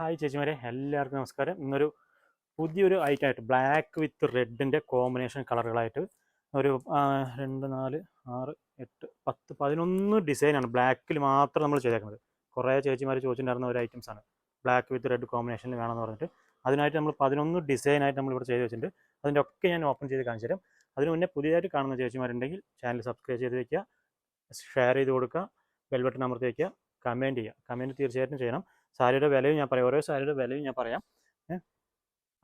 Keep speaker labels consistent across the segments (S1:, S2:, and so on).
S1: Hi ചേച്ചിമാരെ എല്ലാവർക്കും നമസ്കാരം. ഇന്നൊരു പുതിയൊരു ഐറ്റം ഐറ്റമായിട്ട് ബ്ലാക്ക് വിത്ത് റെഡിന്റെ കോമ്പിനേഷൻ കളറുകളായിട്ട് ഒരു രണ്ട് നാല് ആറ് എട്ട് പത്ത് പതിനൊന്ന് ഡിസൈനാണ് ബ്ലാക്കിൽ മാത്രം നമ്മൾ ചെയ്തേക്കുന്നത്. കുറേ ചേച്ചിമാർ ചോദിച്ചിട്ടുണ്ടായിരുന്ന ഒരു ഐറ്റംസ് ആണ്. ബ്ലാക്ക് വിത്ത് റെഡ് കോമ്പിനേഷനിൽ വേണമെന്ന് പറഞ്ഞിട്ട്. അതിനായിട്ട് നമ്മൾ പതിനൊന്ന് ഡിസൈനായിട്ട് നമ്മൾ ഇവിടെ ചെയ്ത് വെച്ചിട്ടുണ്ട്. അതിന്റെ ഒക്കെ ഞാൻ ഓപ്പൺ ചെയ്ത് കാണിച്ചു തരാം. അതിന് മുന്നേ പുതിയതായിട്ട് കാണുന്ന ചേച്ചിമാരുണ്ടെങ്കിൽ ചാനൽ സബ്സ്ക്രൈബ് ചെയ്ത് വയ്ക്കുക ഷെയർ ചെയ്ത് കൊടുക്കുക. ബെൽബട്ടൺ അമർത്തി വയ്ക്കുക കമന്റ് ചെയ്യുക. കമന്റ് തീർച്ചയായിട്ടും ചെയ്യണം. സാരിയുടെ വിലയും ഞാൻ പറയാം. ഓരോ സാരിയുടെ വിലയും ഞാൻ പറയാം.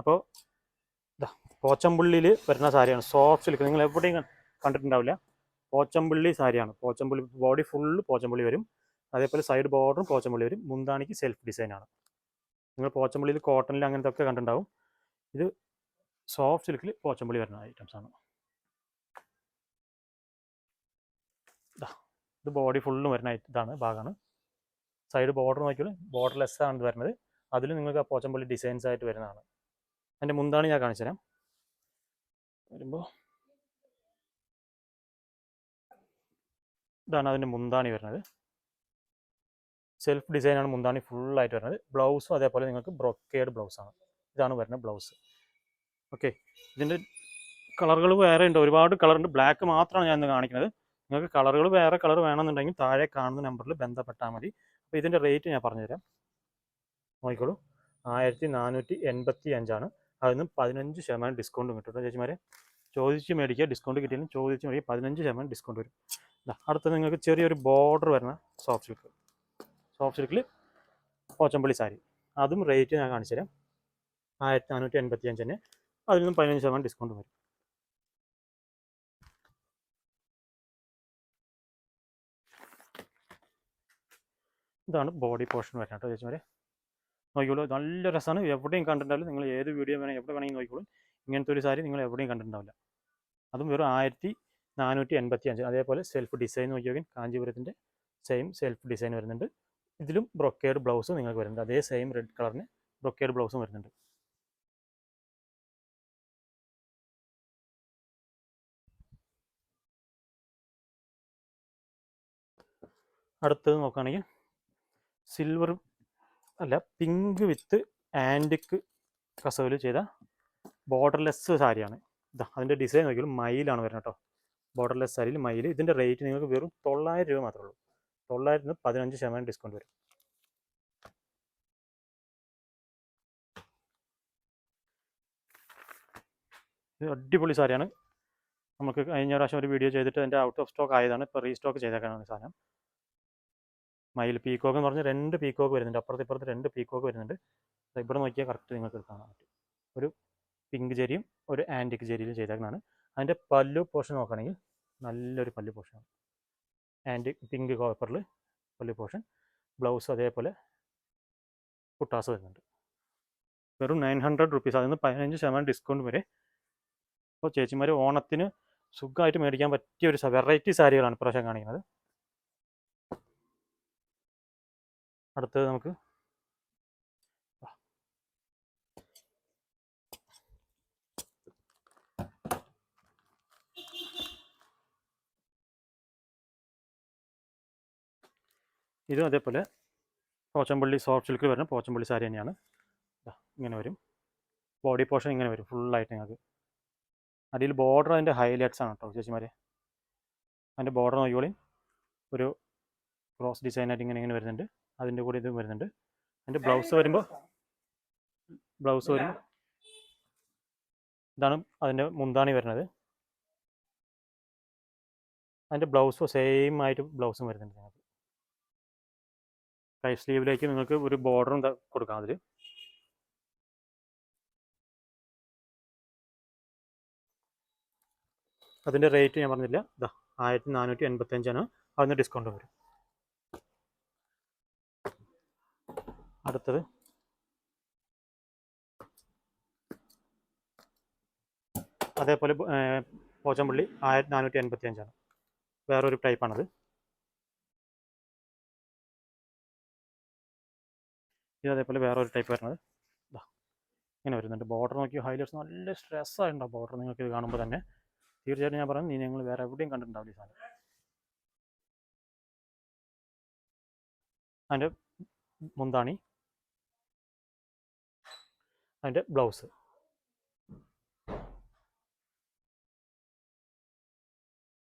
S1: അപ്പോൾ ഇതാ പോച്ചമ്പുള്ളിയിൽ വരുന്ന സാരിയാണ്. സോഫ്റ്റ് സിൽക്ക് നിങ്ങൾ എവിടെയും കണ്ടിട്ടുണ്ടാവില്ല. പോച്ചമ്പുള്ളി സാരിയാണ്. പോച്ചമ്പുള്ളി ബോഡി ഫുള്ള് പോച്ചമ്പുള്ളി വരും. അതേപോലെ സൈഡ് ബോർഡറും പോച്ചമ്പുള്ളി വരും. മുന്താണിക്ക് സെൽഫ് ഡിസൈനാണ് നിങ്ങൾ പോച്ചമ്പുള്ളിയിൽ കോട്ടണിൽ അങ്ങനത്തെ ഒക്കെ കണ്ടിട്ടുണ്ടാവും. ഇത് സോഫ്റ്റ് സിൽക്കിൽ പോച്ചമ്പുള്ളി വരുന്ന ഐറ്റംസ് ആണ്. ഇത് ബോഡി ഫുള്ളും വരുന്ന ഇതാണ് ഭാഗമാണ് സൈഡ് ബോർഡർ നോക്കിയാൽ ബോർഡർലെസ് ആണ് വരുന്നത്. അതിൽ നിങ്ങൾക്ക് ആ പോച്ചമ്പള്ളി ഡിസൈൻസ് ആയിട്ട് വരുന്നതാണ്. അതിന്റെ മുന്താണ് ഞാൻ കാണിച്ചു തരാം. വരുമ്പോൾ ഇതാണ് അതിന്റെ മുന്താണി വരുന്നത്. സെൽഫ് ഡിസൈനാണ് മുന്താണി ഫുള്ളായിട്ട് വരുന്നത്. ബ്ലൗസും അതേപോലെ നിങ്ങൾക്ക് ബ്രൊക്കേഡ് ബ്ലൗസാണ് ഇതാണ് വരുന്നത് ബ്ലൗസ് ഓക്കെ ഇതിന്റെ കളറുകൾ വേറെ ഉണ്ട്. ഒരുപാട് കളറുണ്ട് ബ്ലാക്ക് മാത്രമാണ് ഞാൻ ഇന്ന് കാണിക്കുന്നത്. നിങ്ങൾക്ക് കളറുകൾ വേറെ കളർ വേണമെന്നുണ്ടെങ്കിൽ താഴെ കാണുന്ന നമ്പറിൽ ബന്ധപ്പെട്ടാൽ മതി. അപ്പോൾ ഇതിന്റെ റേറ്റ് ഞാൻ പറഞ്ഞുതരാം. നോക്കിക്കോളൂ. ആയിരത്തി നാനൂറ്റി എൺപത്തി അഞ്ചാണ് അതിൽ നിന്ന് പതിനഞ്ച് ശതമാനം ഡിസ്കൗണ്ട് കിട്ടും. ചേച്ചിമാരെ ചോദിച്ച് മേടിക്കുക. ഡിസ്കൗണ്ട് കിട്ടിയാലും ചോദിച്ച് മേടിക്കുക. പതിനഞ്ച് ശതമാനം ഡിസ്കൗണ്ട് വരും. ദാ, അടുത്തത് നിങ്ങൾക്ക് ചെറിയൊരു ബോർഡർ വരുന്ന സോഫ്റ്റ് സിൽക്ക് സോഫ്റ്റ് സിൽക്കിൽ പോച്ചമ്പള്ളി സാരി. അതും റേറ്റ് ഞാൻ കാണിച്ചു തരാം ആയിരത്തി നാനൂറ്റി എൺപത്തി അഞ്ച് തന്നെ. അതിൽ നിന്നും പതിനഞ്ച് ശതമാനം ഡിസ്കൗണ്ട് വരും. ഇതാണ് ബോഡി പോർഷൻ വരുന്നത് കേട്ടോ ചേച്ചിമാരെ. നോക്കിക്കോളൂ നല്ല രസമാണ്. എവിടെയും കണ്ടിട്ടുണ്ടാവില്ല. നിങ്ങൾ ഏത് വീഡിയോ വേണമെങ്കിൽ എവിടെ വേണമെങ്കിൽ നോക്കിക്കോളൂ. ഇങ്ങനത്തെ ഒരു സാരി നിങ്ങൾ എവിടെയും കണ്ടിട്ടുണ്ടാവില്ല. അതും വെറും ആയിരത്തി നാനൂറ്റി എൺപത്തി അഞ്ച് അതേപോലെ സെൽഫ് ഡിസൈൻ നോക്കിയോക്കും നോക്കി കാഞ്ചീപുരത്തിന്റെ സെയിം സെൽഫ് ഡിസൈൻ വരുന്നുണ്ട്. ഇതിലും ബ്രൊക്കേഡ് ബ്ലൗസ് നിങ്ങൾക്ക് വരുന്നുണ്ട്. അതേ സെയിം റെഡ് കളറിന് ബ്രൊക്കേഡ് ബ്ലൗസും വരുന്നുണ്ട്. അടുത്തത് നോക്കുകയാണെങ്കിൽ സിൽവർ അല്ല പിങ്ക് വിത്ത് ആൻഡിക്ക് കസവിൽ ചെയ്ത ബോർഡർലെസ് സാരിയാണ്. ഇതാ അതിന്റെ ഡിസൈൻ നോക്കിയാലും മയിലാണ് വരുന്നത് കേട്ടോ. ബോർഡർലെസ് സാരിയിൽ മയിൽ. ഇതിന്റെ റേറ്റ് നിങ്ങൾക്ക് വെറും തൊള്ളായിരം രൂപ മാത്രമേ ഉള്ളൂ. തൊള്ളായിരത്തിന് പതിനഞ്ച് ശതമാനം ഡിസ്കൗണ്ട് വരും. അടിപൊളി സാരിയാണ്. നമുക്ക് കഴിഞ്ഞ പ്രാവശ്യം ഒരു വീഡിയോ ചെയ്തിട്ട് അതിന്റെ ഔട്ട് ഓഫ് സ്റ്റോക്ക് ആയതാണ്. ഇപ്പോൾ റീസ്റ്റോക്ക് ചെയ്തേക്കാനാണ് സാധനം. മയിൽ പീക്കോക്ക് എന്ന് പറഞ്ഞാൽ രണ്ട് പീക്കോക്ക് വരുന്നുണ്ട്. അപ്പുറത്ത് ഇപ്പുറത്ത് രണ്ട് പീക്കോക്ക് വരുന്നുണ്ട്. ഇവിടെ നോക്കിയാൽ കറക്റ്റ് നിങ്ങൾക്ക് കാണാൻ പറ്റും. ഒരു പിങ്ക് ചെരിയും ഒരു ആന്റിക് ജെരിയിലും ചെയ്തേക്കുന്നതാണ്. അതിന്റെ പല്ലു പോർഷൻ നോക്കുകയാണെങ്കിൽ നല്ലൊരു പല്ലു പോർഷനാണ് ആന്റി പിങ്ക് കോപ്പറിൽ പല്ലു പോർഷൻ ബ്ലൗസ് അതേപോലെ കുട്ടാസ് വരുന്നുണ്ട്. വെറും നയൻ ഹൺഡ്രഡ് റുപ്പീസ് അതിൽ നിന്ന് പതിനഞ്ച് ശതമാനം ഡിസ്കൗണ്ട് വരെ. അപ്പോൾ ചേച്ചിമാർ ഓണത്തിന് സുഖമായിട്ട് മേടിക്കാൻ പറ്റിയ ഒരു വെറൈറ്റി സാരികളാണ് ഇപ്രാവശ്യം കാണിക്കുന്നത്. അടുത്തത് നമുക്ക് ഇതും അതേപോലെ പോച്ചമ്പള്ളി സോഫ്റ്റ് സിൽക്കിൽ വരുന്ന പോച്ചമ്പള്ളി സാരി തന്നെയാണ്. ഇങ്ങനെ വരും. ബോഡി പോർഷൻ ഇങ്ങനെ വരും ഫുള്ളായിട്ട് നിങ്ങൾക്ക്. അടിയിൽ ബോർഡർ അതിന്റെ ഹൈലൈറ്റ്സ് ആണ് കേട്ടോ ചേച്ചിമാരെ. അതിന്റെ ബോർഡർ നോക്കിയോളി ഒരു ക്രോസ് ഡിസൈനായിട്ട് ഇങ്ങനെ ഇങ്ങനെ വരുന്നുണ്ട്. അതിന്റെ കൂടെ ഇതും വരുന്നുണ്ട്. അതിന്റെ ബ്ലൗസ് വരുമ്പോൾ ബ്ലൗസ് വരുമ്പോൾ ഇതാണ് അതിന്റെ മുന്താണി വരുന്നത്. അതിന്റെ ബ്ലൗസ് സെയിം ആയിട്ട് ബ്ലൗസും വരുന്നുണ്ട് നിങ്ങൾക്ക് കൈ സ്ലീവിലേക്ക് നിങ്ങൾക്ക് ഒരു ബോർഡറും കൊടുക്കാം അതിൽ അതിന്റെ റേറ്റ് ഞാൻ പറഞ്ഞില്ല. ഇതാ ആയിരത്തി നാനൂറ്റി എൺപത്തഞ്ചാണ് അതിന് ഡിസ്കൗണ്ട് വരും. അടുത്തത്. അതേപോലെ പോച്ചമ്പള്ളി ആയിരത്തി നാനൂറ്റി എൺപത്തി അഞ്ചാണ് വേറൊരു ടൈപ്പാണത്. ഇത് അതേപോലെ വേറൊരു ടൈപ്പ് വരുന്നത്. ഇങ്ങനെ വരുന്നുണ്ട്. ബോർഡർ നോക്കി ഹൈലൈറ്റ്സ് നല്ല സ്ട്രെസ് ആയിട്ടുണ്ടാവും ബോർഡർ നിങ്ങൾക്ക് ഇത് കാണുമ്പോൾ തന്നെ. തീർച്ചയായിട്ടും ഞാൻ പറഞ്ഞു നീ നിങ്ങൾ വേറെ എവിടെയും കണ്ടിട്ടുണ്ടാവില്ല ഈ സാധനം. അതിന്റെ മുന്താണി. അതിന്റെ ബ്ലൗസ്.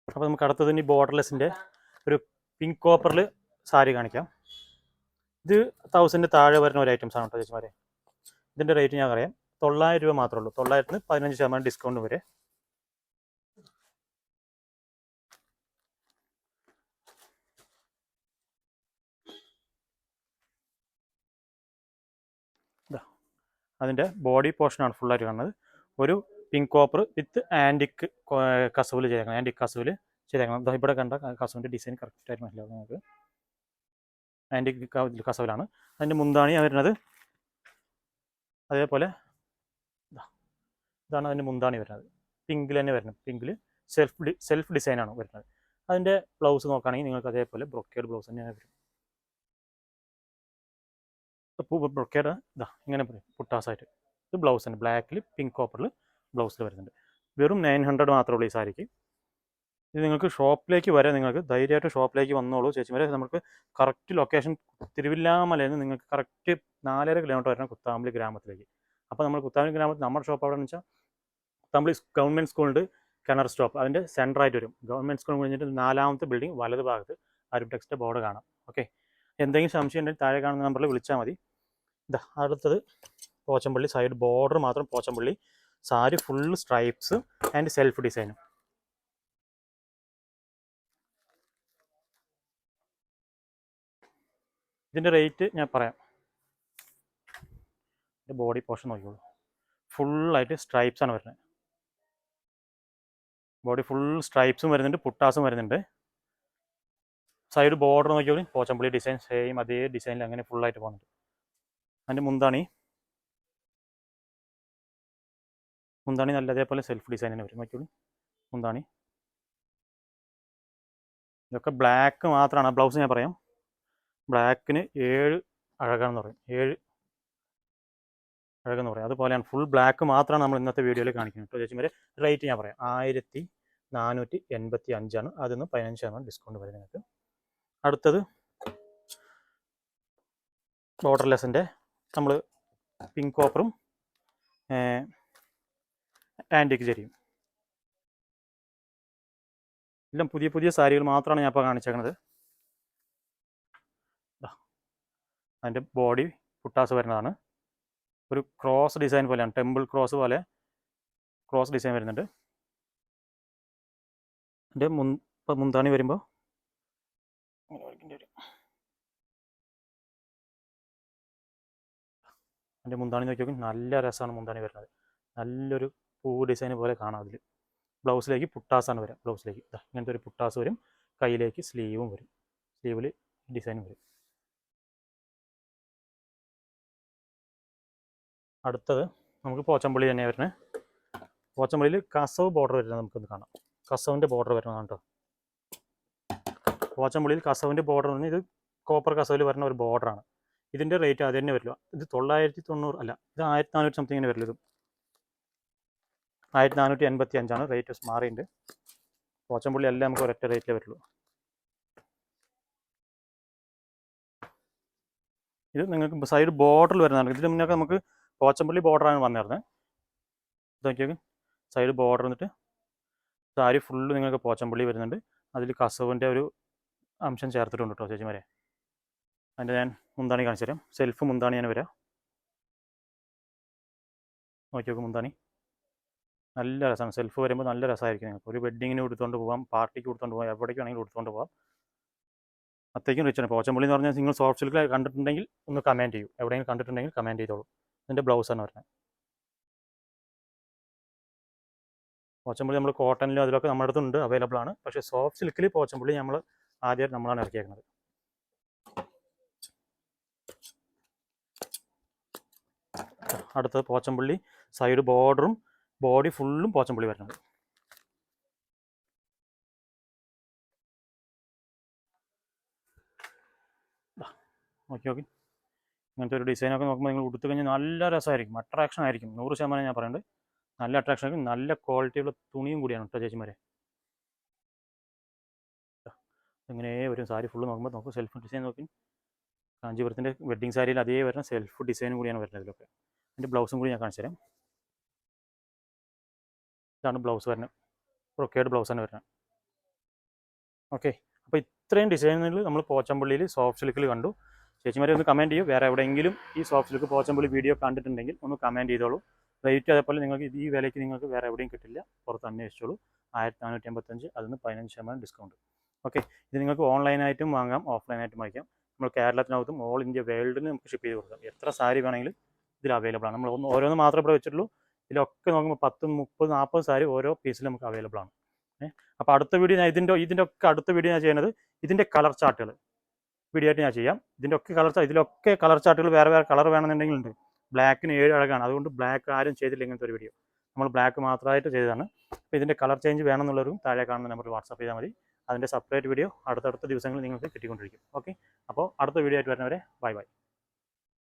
S1: അപ്പോൾ നമുക്ക് അടുത്തത് ഇനി ബോർഡർലെസ്സിന്റെ ഒരു പിങ്ക് കോപ്പറിൽ സാരി കാണിക്കാം. ഇത് തൗസൻഡ് താഴെ വരുന്ന ഒരു ഐറ്റംസ് ആണ് കേട്ടോ ചേച്ചിമാരെ. ഇതിന്റെ റേറ്റ് ഞാൻ അറിയാം തൊള്ളായിരം രൂപ മാത്രമേ ഉള്ളൂ. തൊള്ളായിരത്തിന് പതിനഞ്ച് ശതമാനം ഡിസ്കൗണ്ട് വരെ ഇതാ അതിന്റെ ബോഡി പോർഷനാണ് ഫുള്ളായിട്ട് കാണുന്നത്. ഒരു പിങ്ക് കോപ്പർ വിത്ത് ആന്റിക് കസവിൽ ചെയ്തേക്കണം ആന്റിക് കസവിൽ ചെയ്തേക്കണം ഇവിടെ കണ്ട കസവിന്റെ ഡിസൈൻ കറക്റ്റായിട്ട് മനസ്സിലാവും നമുക്ക്. ആന്റിക് കസവിലാണ്. അതിന്റെ മുന്താണി വരുന്നത്. അതേപോലെ ഇതാണ് അതിന്റെ മുന്താണി വരുന്നത്. പിങ്കിൽ തന്നെ വരുന്നത്. പിങ്കിൽ സെൽഫ് സെൽഫ് ഡിസൈനാണ് വരുന്നത്. അതിന്റെ ബ്ലൗസ് നോക്കുകയാണെങ്കിൽ നിങ്ങൾക്ക് അതേപോലെ ബ്രോക്കേഡ് ബ്ലൗസ് തന്നെയാണ് വരും. ബ്രൊക്കേഡ് ഇതാ ഇങ്ങനെ പറയും പുട്ടാസായിട്ട്. ഇത് ബ്ലൗസ് തന്നെ ബ്ലാക്കിൽ പിങ്ക് കോപ്പറിൽ ബ്ലൗസിൽ വരുന്നുണ്ട്. വെറും നയൻ ഹൺഡ്രഡ് മാത്രമേ ഉള്ളൂ ഈ സാരിക്ക്. ഇത് നിങ്ങൾക്ക് ഷോപ്പിലേക്ക് വരെ നിങ്ങൾക്ക് ധൈര്യമായിട്ട് ഷോപ്പിലേക്ക് വന്നോളൂ. ചേച്ചിമാരെ നമുക്ക് കറക്റ്റ് ലൊക്കേഷൻ തിരുവില്ലാമലയിൽ നിങ്ങൾക്ക് കറക്റ്റ് നാലര കിലോമീറ്റർ വരണം കുത്താമ്പളി ഗ്രാമത്തിലേക്ക്. അപ്പോൾ നമ്മൾ കുത്താമ്പളി ഗ്രാമത്തിൽ നമ്മുടെ ഷോപ്പ് അവിടെ വെച്ചാൽ കുത്താമ്പളി ഗവൺമെന്റ് സ്കൂളുണ്ട് കിണർ സ്റ്റോപ്പ്. അതിന്റെ സെന്ററായിട്ട് വരും. ഗവൺമെന്റ് സ്കൂൾ കഴിഞ്ഞിട്ട് നാലാമത്തെ ബിൽഡിംഗ് വലത് ഭാഗത്ത് അരുൺ ടെക്സ്റ്റ് ബോർഡ് കാണാം. ഓക്കെ എന്തെങ്കിലും സംശയം ഉണ്ടെങ്കിൽ താഴെ കാണുന്ന നമ്പറിൽ വിളിച്ചാൽ മതി. ഇതാ അടുത്തത് പോച്ചമ്പള്ളി സൈഡ് ബോർഡർ മാത്രം Pochampally. Sari full stripes and self ഡിസൈനും ഇതിന്റെ റേറ്റ് ഞാൻ പറയാം. ബോഡി പോർഷൻ നോക്കിക്കോളൂ. ഫുള്ളായിട്ട് സ്ട്രൈപ്സ് ആണ് വരുന്നത്. ബോഡി ഫുൾ സ്ട്രൈപ്സും വരുന്നുണ്ട് പുട്ടാസും വരുന്നുണ്ട്. സൈഡ് ബോർഡർ നോക്കിയോളി പോച്ചമ്പള്ളി ഡിസൈൻ സെയിം അതേ ഡിസൈനിൽ അങ്ങനെ ഫുള്ളായിട്ട് പോകുന്നുണ്ട് അതിന്റെ മുന്താണി. മുന്താണി നല്ല അതേപോലെ സെൽഫ് ഡിസൈൻ തന്നെ വരും. നോക്കിയോളൂ. മുന്താണി. ഇതൊക്കെ ബ്ലാക്ക് മാത്രമാണ് ബ്ലൗസ് ഞാൻ പറയാം. ബ്ലാക്കിന് ഏഴ് അഴകാണെന്ന് പറയും. ഏഴ് അഴകെന്ന് പറയും. അതുപോലെയാണ് ഫുൾ ബ്ലാക്ക് മാത്രമാണ് നമ്മൾ ഇന്നത്തെ വീഡിയോയിൽ കാണിക്കുന്നത് കേട്ടോ ചേച്ചിമാരെ. റേറ്റ് ഞാൻ പറയാം. ആയിരത്തി നാനൂറ്റി എൺപത്തി അഞ്ചാണ് അതിൽ നിന്ന് പതിനഞ്ച് ശതമാനം ഡിസ്കൗണ്ട് വരും നിങ്ങൾക്ക്. അടുത്തത് ബോർഡർലെസ്സിന്റെ നമ്മൾ പിങ്ക് കോപ്പറും ആന്റിക് ചെരിയും. എല്ലാം പുതിയ പുതിയ സാരികൾ മാത്രമാണ് ഞാൻ ഇപ്പോൾ കാണിച്ചേക്കുന്നത് അതിന്റെ ബോഡി പുട്ടാസ് വരുന്നതാണ്. ഒരു ക്രോസ് ഡിസൈൻ പോലെയാണ് ടെമ്പിൾ ക്രോസ് പോലെ ക്രോസ് ഡിസൈൻ വരുന്നുണ്ട്. എന്റെ മുൻ മുന്താണി വരുമ്പോൾ എന്റെ മുന്താണി നോക്കി നോക്കി നല്ല രസമാണ് മുന്താണി വരുന്നത്. നല്ലൊരു പൂ ഡിസൈൻ പോലെ കാണാം അതിൽ ബ്ലൗസിലേക്ക് പുട്ടാസാണ് വരിക ബ്ലൗസിലേക്ക്. ഇങ്ങനത്തെ ഒരു പുട്ടാസ് വരും. കയ്യിലേക്ക് സ്ലീവും വരും. സ്ലീവിൽ ഡിസൈൻ വരും. അടുത്തത് നമുക്ക് പോച്ചമ്പള്ളി തന്നെ വരുന്നത് പോച്ചമ്പള്ളിയിൽ കസവ് ബോർഡർ വരുന്നത് നമുക്കൊന്ന് കാണാം. കസവിന്റെ ബോർഡർ വരുന്നതാണ് കേട്ടോ പോച്ചമ്പള്ളിയിൽ കസവിന്റെ ബോർഡർ എന്ന് ഇത് കോപ്പർ കസവിൽ വരുന്ന ഒരു ബോർഡറാണ് ഇതിന്റെ റേറ്റ് അത് തന്നെ വരില്ല. ഇത് തൊള്ളായിരത്തി തൊണ്ണൂറ് അല്ല ഇത് ആയിരത്തി നാനൂറ്റി സംതിങ്ങിന് വരില്ല ഇത്. ആയിരത്തി നാനൂറ്റി എൺപത്തി അഞ്ചാണ് റേറ്റ് മാറിയിട്ടുണ്ട് പോച്ചമ്പുള്ളി എല്ലാം നമുക്ക് ഒരൊറ്റ റേറ്റിലേ വരുള്ളൂ. ഇത് നിങ്ങൾക്ക് സൈഡ് ബോർഡറിൽ വരുന്നതാണ്. ഇതിന് മുന്നേ നമുക്ക് പോച്ചമ്പള്ളി ബോർഡറാണ് വന്നിരുന്നത് ഇത് നോക്കിയൊക്കെ. സൈഡ് ബോർഡർ എന്നിട്ട് സാരി ഫുള്ള് നിങ്ങൾക്ക് പോച്ചമ്പള്ളി വരുന്നുണ്ട്. അതിൽ കസവിന്റെ ഒരു അംശം ചേർത്തിട്ടുണ്ട് കേട്ടോ ചേച്ചിമാരെ. അതിന്റെ ഞാൻ മുന്താണി കാണിച്ചു തരാം. സെൽഫ് മുന്താണി ഞാൻ വരാം. നോക്കി നോക്കും മുന്താണി. നല്ല രസമാണ്. സെൽഫ് വരുമ്പോൾ നല്ല രസമായിരിക്കും നിങ്ങൾക്ക്. ഒരു വെഡ്ഡിങ്ങിന് കൊടുത്തുകൊണ്ട് പോകാം പാർട്ടിക്ക് കൊടുത്തുകൊണ്ട് പോകാം എവിടേക്ക് വേണമെങ്കിലും കൊടുത്തുകൊണ്ട് പോകാം അത്രയ്ക്കും റിച്ചാണ് പോച്ചമ്പള്ളി എന്ന് പറഞ്ഞാൽ നിങ്ങൾ സോഫ്റ്റ് സിൽക്കിൽ കണ്ടിട്ടുണ്ടെങ്കിൽ ഒന്ന് കമന്റ് ചെയ്യൂ. എവിടെയെങ്കിലും കണ്ടിട്ടുണ്ടെങ്കിൽ കമന്റ് ചെയ്തോളൂ. ഇതിന്റെ ബ്ലൗസാണ് വരുന്നത്. പോച്ചമ്പള്ളി നമ്മൾ കോട്ടണിലും അതിലൊക്കെ നമ്മുടെ അടുത്തുണ്ട് അവൈലബിൾ ആണ്. പക്ഷേ സോഫ്റ്റ് സിൽക്കിൽ പോച്ചമ്പള്ളി നമ്മൾ ആദ്യമായിട്ട് നമ്മളാണ് ഇറക്കിയേക്കുന്നത്. അടുത്തത് പോച്ചമ്പള്ളി സൈഡ് ബോർഡറും ബോഡി ഫുള്ളും പോച്ചമ്പള്ളി വരുന്നത് ഓക്കെ ഓക്കെ ഇങ്ങനത്തെ ഒരു ഡിസൈനൊക്കെ നോക്കുമ്പോൾ നിങ്ങൾ ഉടുത്തു കഴിഞ്ഞാൽ നല്ല രസമായിരിക്കും അട്രാക്ഷൻ ആയിരിക്കും. നൂറ് ശതമാനം ഞാൻ പറയുന്നത് നല്ല അട്രാക്ഷൻ ആയിരിക്കും നല്ല ക്വാളിറ്റിയുള്ള തുണിയും കൂടിയാണ് കേട്ടോ ചേച്ചിമാരെ. ഇങ്ങനെ വരും സാരി ഫുള്ള് നോക്കുമ്പോൾ നോക്കും സെൽഫ് ഡിസൈൻ നോക്കി. കാഞ്ചീപുരത്തിന്റെ വെഡ്ഡിങ് സാരിയിൽ അതേ വരുന്ന സെൽഫ് ഡിസൈനും കൂടിയാണ് വരുന്നത് ഇതിലൊക്കെ. അതിന്റെ ബ്ലൗസും കൂടി ഞാൻ കാണിച്ചു തരാം. ഇതാണ് ബ്ലൗസ് വരുന്നത് ബ്ലൗസ് തന്നെ വരുന്നത് ഓക്കെ. അപ്പോൾ ഇത്രയും ഡിസൈനുകൾ നമ്മൾ പോച്ചമ്പള്ളിയിൽ സോഫ്റ്റ് സിൽക്കിൽ കണ്ടു. ചേച്ചിമാരെ ഒന്ന് കമന്റ് ചെയ്യൂ. വേറെ എവിടെയെങ്കിലും ഈ സോഫ്റ്റ് സിൽക്ക് പോച്ചമ്പള്ളി വീഡിയോ കണ്ടിട്ടുണ്ടെങ്കിൽ ഒന്ന് കമന്റ് ചെയ്തോളൂ. റേറ്റ് അതേപോലെ നിങ്ങൾക്ക് ഈ വിലയ്ക്ക് നിങ്ങൾക്ക് വേറെ എവിടെയും കിട്ടില്ല. പുറത്ത് അന്വേഷിച്ചോളൂ. ആയിരത്തി നാനൂറ്റി അമ്പത്തഞ്ച് അതിന് പതിനഞ്ച് ശതമാനം ഡിസ്കൗണ്ട്. ഓക്കെ. ഇത് നിങ്ങൾക്ക് ഓൺലൈനായിട്ടും വാങ്ങാം ഓഫ്ലൈനായിട്ടും വാങ്ങിക്കാം. നമ്മൾ കേരളത്തിനകത്തും ഓൾ ഇന്ത്യ വേൾഡിന് നമുക്ക് ഷിപ്പ് ചെയ്ത് കൊടുക്കാം. എത്ര സാരി വേണമെങ്കിലും ഇതിൽ അവൈലബിൾ ആണ്. നമ്മൾ ഒന്ന് ഓരോന്ന് മാത്രമേ ഇവിടെ വെച്ചിട്ടുള്ളൂ. ഇതിലൊക്കെ നോക്കുമ്പോൾ പത്ത് മുപ്പത് നാൽപ്പത് സാരി ഓരോ പീസിൽ നമുക്ക് അവൈലബിൾ ആണ്. അപ്പോൾ അടുത്ത വീഡിയോ ഞാൻ ഇതിന്റെ ഇതിന്റെ ഒക്കെ അടുത്ത വീഡിയോ ഞാൻ ചെയ്യുന്നത് ഇതിന്റെ കളർ ചാർട്ടുകൾ വീഡിയോ ആയിട്ട് ഞാൻ ചെയ്യാം. ഇതിന്റെ ഒക്കെ കളർ ഇതിലൊക്കെ കളർ ചാർട്ടുകൾ വേറെ വേറെ കളർ വേണമെന്നുണ്ടെങ്കിൽ ഉണ്ട് ബ്ലാക്കിന് ഏഴ് അഴകാണ്. അതുകൊണ്ട് ബ്ലാക്ക് ആരും ചെയ്തില്ല ഇങ്ങനത്തെ ഒരു വീഡിയോ നമ്മൾ ബ്ലാക്ക് മാത്രമായിട്ട് ചെയ്തതാണ്. അപ്പോൾ ഇതിന്റെ കളർ ചേഞ്ച് വേണമെന്നുള്ളവരും താഴെ കാണുന്ന നമ്പറിൽ വാട്സാപ്പ് ചെയ്താൽ മതി. അതിന്റെ സെപ്പറേറ്റ് വീഡിയോ അടുത്തടുത്ത ദിവസങ്ങളിൽ നിങ്ങൾക്ക് കിട്ടിക്കൊണ്ടിരിക്കും. ഓക്കെ അപ്പോൾ അടുത്ത വീഡിയോ ആയിട്ട് വരുന്നവരെ ബൈ ബൈ